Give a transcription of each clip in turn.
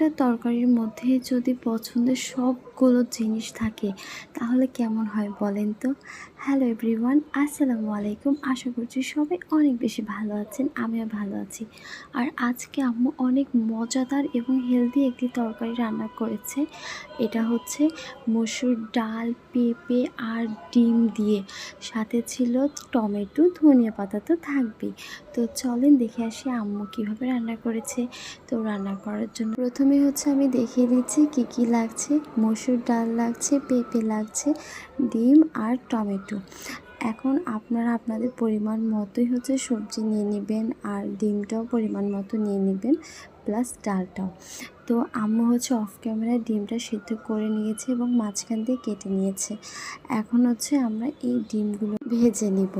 একটা তরকারির মধ্যে যদি পছন্দের সবগুলো জিনিস থাকে, তাহলে কেমন হয় বলেন তো? হ্যালো এভরিওয়ান আসসালামু আলাইকুম। আশা করছি সবাই অনেক বেশি ভালো আছেন, আমিও ভালো আছি। আর আজকে আম্মু অনেক মজাদার এবং হেলদি একটি তরকারি রান্না করেছে। এটা হচ্ছে মসুর ডাল, পেঁপে আর ডিম দিয়ে। সাথে ছিল টমেটো, ধনিয়া পাতা তো থাকবেই। তো চলেন দেখে আসি আম্মু কীভাবে রান্না করেছে। তো রান্না করার জন্য প্রথমে হচ্ছে আমি দেখিয়ে দিচ্ছি কি কি লাগছে মসুর ডাল লাগছে, পেঁপে লাগছে, ডিম আর টমেটো। এখন আপনারা আপনাদের পরিমাণ মতোই হচ্ছে সবজি নিয়ে নেবেন আর ডিমটাও পরিমাণ মতো নিয়ে নেবেন। প্লাস ডালটাও। তো আম্মু হচ্ছে অফ ক্যামেরায় ডিমটা সিদ্ধ করে নিয়েছে এবং মাঝখান দিয়ে কেটে নিয়েছে। এখন হচ্ছে আমরা এই ডিমগুলো ভেজে নিব।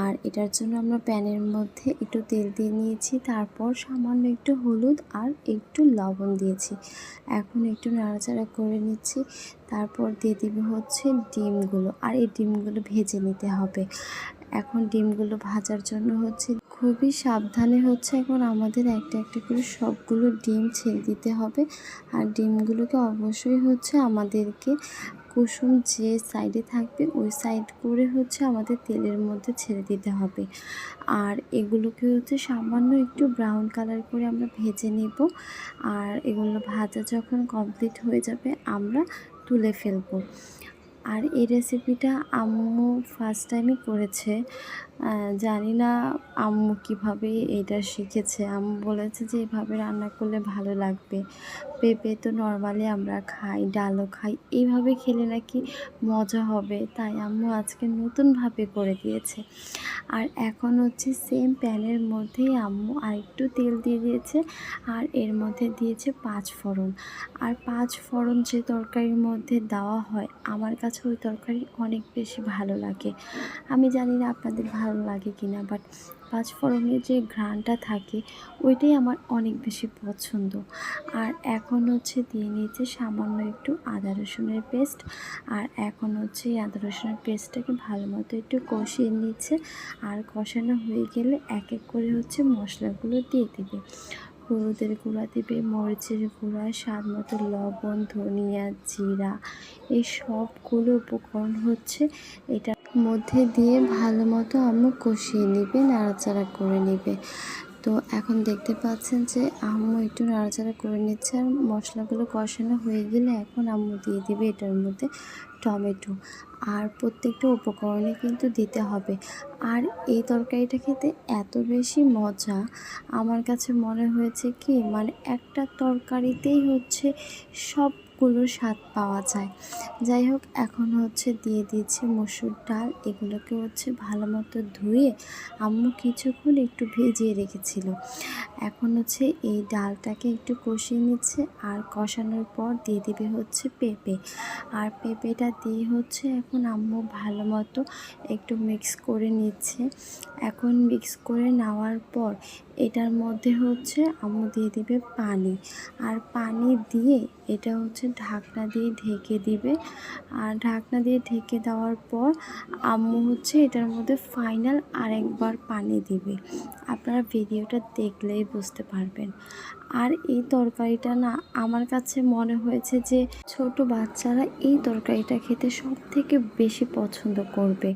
আর এটার জন্য আমরা প্যানের মধ্যে একটু তেল দিয়ে নিয়েছি, তারপর সামান্য একটু হলুদ আর একটু লবণ দিয়েছি। এখন একটু নাড়াচাড়া করে নিচ্ছি, তারপর দিয়ে দিব হচ্ছে ডিমগুলো। আর এই ডিমগুলো ভেজে নিতে হবে। এখন ডিমগুলো ভাজার জন্য হচ্ছে খুবই সাবধানে হচ্ছে এখন আমাদের একটা একটা করে সবগুলো ডিম ছেড়ে দিতে হবে। আর ডিমগুলোকে অবশ্যই হচ্ছে আমাদেরকে কুসুম যে সাইডে থাকবে, ওই সাইড করে হচ্ছে আমাদের তেলের মধ্যে ছেড়ে দিতে হবে। আর এগুলোকে হচ্ছে সামান্য একটু ব্রাউন কালার করে আমরা ভেজে নেব। আর এগুলো ভাজা যখন কমপ্লিট হয়ে যাবে, আমরা তুলে ফেলব। আর এই রেসিপিটা আম্মু ফার্স্ট টাইমই করেছে। জানি না আম্মু কীভাবে এটা শিখেছে। আম্মু বলেছে যে, এভাবে রান্না করলে ভালো লাগবে। পেঁপে তো নর্মালি আমরা খাই, ডালও খাই। এইভাবে খেলে নাকি মজা হবে। তাই আম্মু আজকে নতুনভাবে করে দিয়েছে। আর এখন হচ্ছে সেম প্যানের মধ্যেই আম্মু আর একটু তেল দিয়ে দিয়েছে আর এর মধ্যে দিয়েছে পাঁচ ফোড়ন। আর পাঁচ ফোড়ন যে তরকারির মধ্যে দেওয়া হয়, আমার কাছে ওই তরকারি অনেক বেশি ভালো লাগে। আমি জানি না আপনাদের ভালো লাগে কি না বাট পাঁচ ফোড়নের যে ঘ্রাণটা থাকে, ওইটাই আমার অনেক বেশি পছন্দ। আর এখন হচ্ছে দিয়ে নিয়েছে সামান্য একটু আদা রসুনের পেস্ট আর এখন হচ্ছে এই আদা রসুনের পেস্টটাকে ভালো মতো একটু কষিয়ে নিচ্ছে, আর কষানো হয়ে গেলে এক এক করে হচ্ছে মশলাগুলো দিয়ে দেবে। হলুদের গুঁড়া দেবে, মরিচের গুঁড়া, স্বাদ মতো লবণ, ধনিয়া, জিরা, এই সবগুলো উপকরণ হচ্ছে এটার মধ্যে দিয়ে ভালো মতো আম্মু কষিয়ে নেবে, নাড়াচাড়া করে নেবে। তো এখন দেখতে পাচ্ছেন যে আম্মু একটু নাড়াচাড়া করে নিচ্ছে আর মশলাগুলো কষানো হয়ে গেলে এখন আম্মু দিয়ে দিবে এটার মধ্যে টমেটো। আর প্রত্যেকটা উপকরণে কিন্তু দিতে হবে। আর এই তরকারিটা খেতে এত বেশি মজা, আমার কাছে মনে হয়েছে কি মানে একটা তরকারিতেই হচ্ছে সবগুলো স্বাদ পাওয়া যায়। যাই হোক, এখন হচ্ছে দিয়ে দিচ্ছে মসুর ডাল। এগুলোকে হচ্ছে ভালো মতো ধুয়ে আম্মু কিছুক্ষণ একটু ভেজিয়ে রেখেছিল। এখন হচ্ছে এই ডালটাকে একটু কষিয়ে নিচ্ছে আর কষানোর পর দিয়ে দেবে হচ্ছে পেঁপে। আর পেঁপেটা দিয়ে হচ্ছে এখন আম্মু ভালো মতো একটু মিক্স করে নিচ্ছে। এখন মিক্স করে নেওয়ার পর এটার মধ্যে হচ্ছে আম্মু দিয়ে দিবে পানি। আর পানি দিয়ে এটা হচ্ছে ঢাকনা দিয়ে ঢেকে দিবে। আর ঢাকনা দিয়ে ঢেকে দেওয়ার পর আম্মু হচ্ছে এটার মধ্যে ফাইনাল আরেকবার পানি দিবে। আপনারা ভিডিওটা দেখলেই বুঝতে পারবেন। আর এই তরকারিটা না, আমার কাছে মনে হয়েছে যে ছোট বাচ্চারা এই তরকারিটা খেতে সব থেকে বেশি পছন্দ করবে।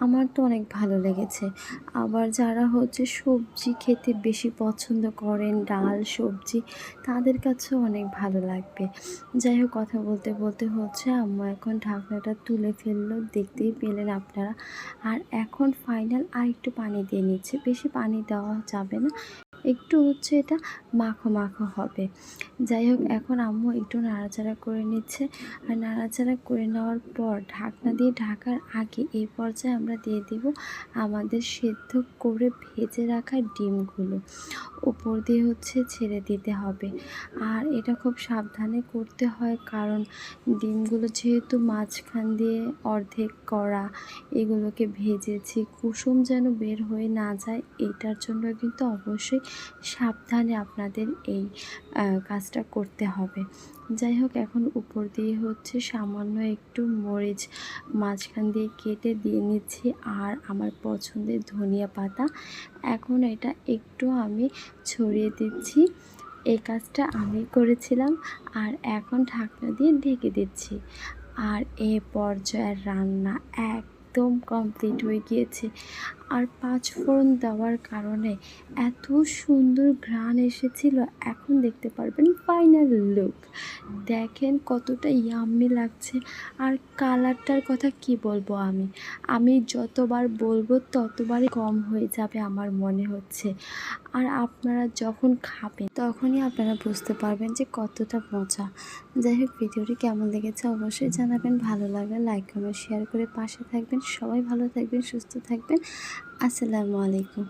আমার তো অনেক ভালো লেগেছে। আবার যারা হচ্ছে সবজি খেতে বেশি পছন্দ করেন, ডাল, সবজি, তাদের কাছেও অনেক ভালো লাগবে। যাই হোক, কথা বলতে বলতে হচ্ছে আম্মু এখন ঢাকনাটা তুলে ফেলল, দেখতেই পেলেন আপনারা। আর এখন ফাইনাল আর একটু পানি দিয়ে নিচ্ছে। বেশি পানি দেওয়া যাবে না। একটু হচ্ছে এটা মাখো মাখো হবে। যাই হোক এখন আম্মু একটু নাড়াচাড়া করে নিচ্ছে। আর নাড়াচাড়া করে নেওয়ার পর ঢাকনা দিয়ে ঢাকার আগে এই পর্যায়ে আমরা দিয়ে দিব আমাদের সেদ্ধ করে ভেজে রাখা ডিমগুলো। উপর দিয়ে হচ্ছে ছেড়ে দিতে হবে। আর এটা খুব সাবধানে করতে হয় কারণ ডিমগুলো যেহেতু মাঝখান দিয়ে অর্ধেক করা, এগুলোকে ভেজেছি, কুসুম যেন বের হয়ে না যায়, এটার জন্য কিন্তু অবশ্যই সাবধানে আপনাদের এই কাজটা করতে হবে। যাই হোক, এখন উপর দিয়ে হচ্ছে সামান্য একটু মরিচ মাঝখান দিয়ে কেটে দিয়ে নিচ্ছি। আর আমার পছন্দের ধনিয়া পাতা, এখন এটা একটু আমি ছড়িয়ে দিচ্ছি। এই কাজটা আমি করেছিলাম আর এখন ঢাকনা দিয়ে ঢেকে দিচ্ছি। আর এ পর্যায়ের রান্না একদম কমপ্লিট হয়ে গিয়েছে। আর পাঁচ ফোড়ন দেওয়ার কারণে এত সুন্দর ঘ্রাণ এসেছিল, এখন দেখতে পারবেন ফাইনাল লুক দেখেন কতটা ইয়াম্মি লাগছে। আর কালারটার কথা কি বলব আমি? আমি যতবার বলব ততবারই কম হয়ে যাবে আমার মনে হচ্ছে। আর আপনারা যখন খাবেন, তখনই আপনারা বুঝতে পারবেন যে কতটা মজা। যাই হোক, ভিডিওটি কেমন লেগেছে অবশ্যই জানাবেন। ভালো লাগলে লাইক কমেন্ট শেয়ার করে পাশে থাকবেন। সবাই ভালো থাকবেন, সুস্থ থাকবেন। আসসালামু আলাইকুম।